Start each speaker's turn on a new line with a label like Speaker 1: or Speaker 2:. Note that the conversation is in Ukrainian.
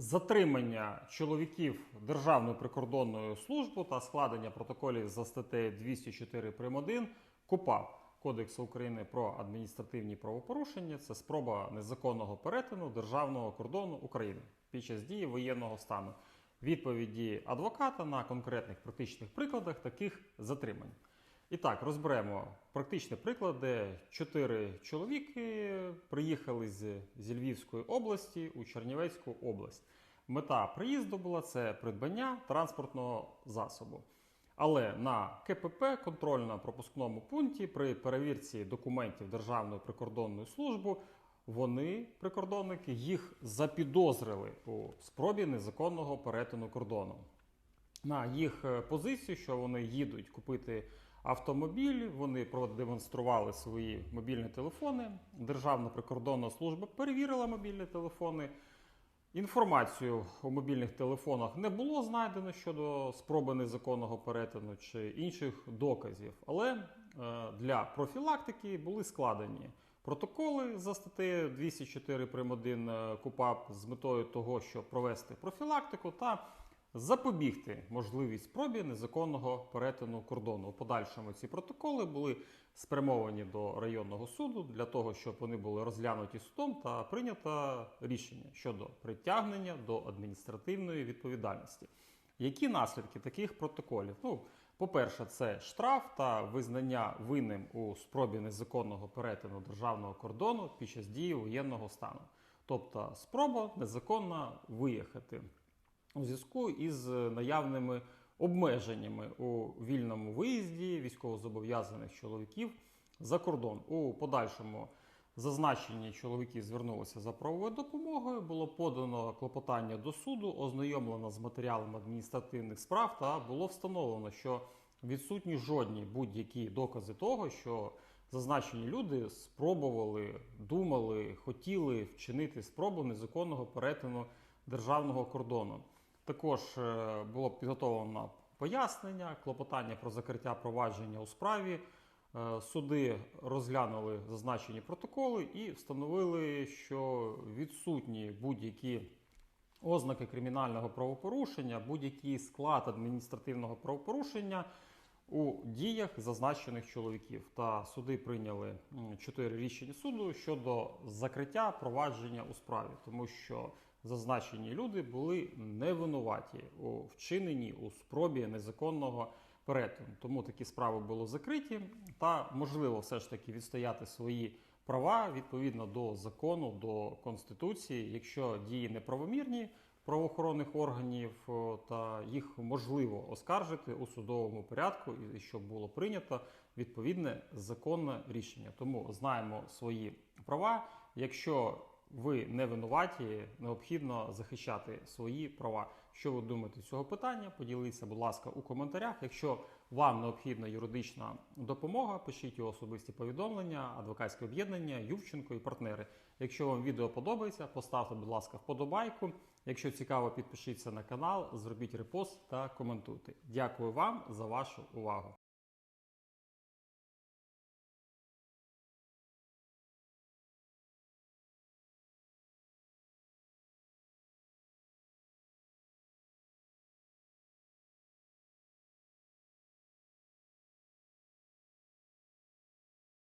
Speaker 1: затримання чоловіків Державною прикордонною службою та складення протоколів за статтею 204 прим. 1 КУПАП Кодексу України про адміністративні правопорушення це спроба незаконного перетину державного кордону України під час дії воєнного стану. Відповіді адвоката на конкретних практичних прикладах таких затримань. І так, розберемо практичні приклади. Чотири чоловіки приїхали з, зі Львівської області у Чернівецьку область. Мета приїзду була це придбання транспортного засобу. Але на КПП контрольно-пропускному пункті при перевірці документів Державної прикордонної служби вони, прикордонники, їх запідозрили у спробі незаконного перетину кордону на їх е, позицію, що вони їдуть купити автомобіль. Вони продемонстрували свої мобільні телефони. Державна прикордонна служба перевірила мобільні телефони. Інформацію у мобільних телефонах не було знайдено щодо спроби незаконного перетину чи інших доказів, але е, для профілактики були складені протоколи за статтею 204 прим. 1 е, КУПАП з метою того, щоб провести профілактику та запобігти можливість спробі незаконного перетину кордону. У подальшому ці протоколи були спрямовані до районного суду для того, щоб вони були розглянуті судом та прийнято рішення щодо притягнення до адміністративної відповідальності. Які наслідки таких протоколів? Ну, по-перше, це штраф та визнання винним у спробі незаконного перетину державного кордону під час дії воєнного стану, тобто спроба незаконно виїхати у зв'язку із наявними обмеженнями у вільному виїзді військовозобов'язаних чоловіків за кордон. У подальшому зазначені чоловіки звернулися за правовою допомогою. Було подано клопотання до суду, ознайомлено з матеріалами адміністративних справ та було встановлено, що відсутні жодні будь-які докази того, що зазначені люди спробували, думали, хотіли вчинити спробу незаконного перетину державного кордону. Також е, було підготовлено пояснення, клопотання про закриття провадження у справі. Е, Суди розглянули зазначені протоколи і встановили, що відсутні будь-які ознаки кримінального правопорушення, будь-який склад адміністративного правопорушення у діях зазначених чоловіків. Та суди прийняли чотири рішення суду щодо закриття провадження у справі, тому що зазначені люди були невинуваті у вчиненні у спробі незаконного перетину. Тому такі справи були закриті, та можливо все ж таки відстояти свої права відповідно до закону, до конституції, якщо дії неправомірні правоохоронних органів, та їх можливо оскаржити у судовому порядку, і щоб було прийнято відповідне законне рішення. Тому знаємо свої права. Якщо ви не винуваті, необхідно захищати свої права. Що ви думаєте з цього питання? Поділіться, будь ласка, у коментарях. Якщо вам необхідна юридична допомога, пишіть у особисті повідомлення, адвокатське об'єднання, Ювченко і партнери. Якщо вам відео подобається, поставте, будь ласка, вподобайку. Якщо цікаво, підпишіться на канал, зробіть репост та коментуйте. Дякую вам за вашу увагу.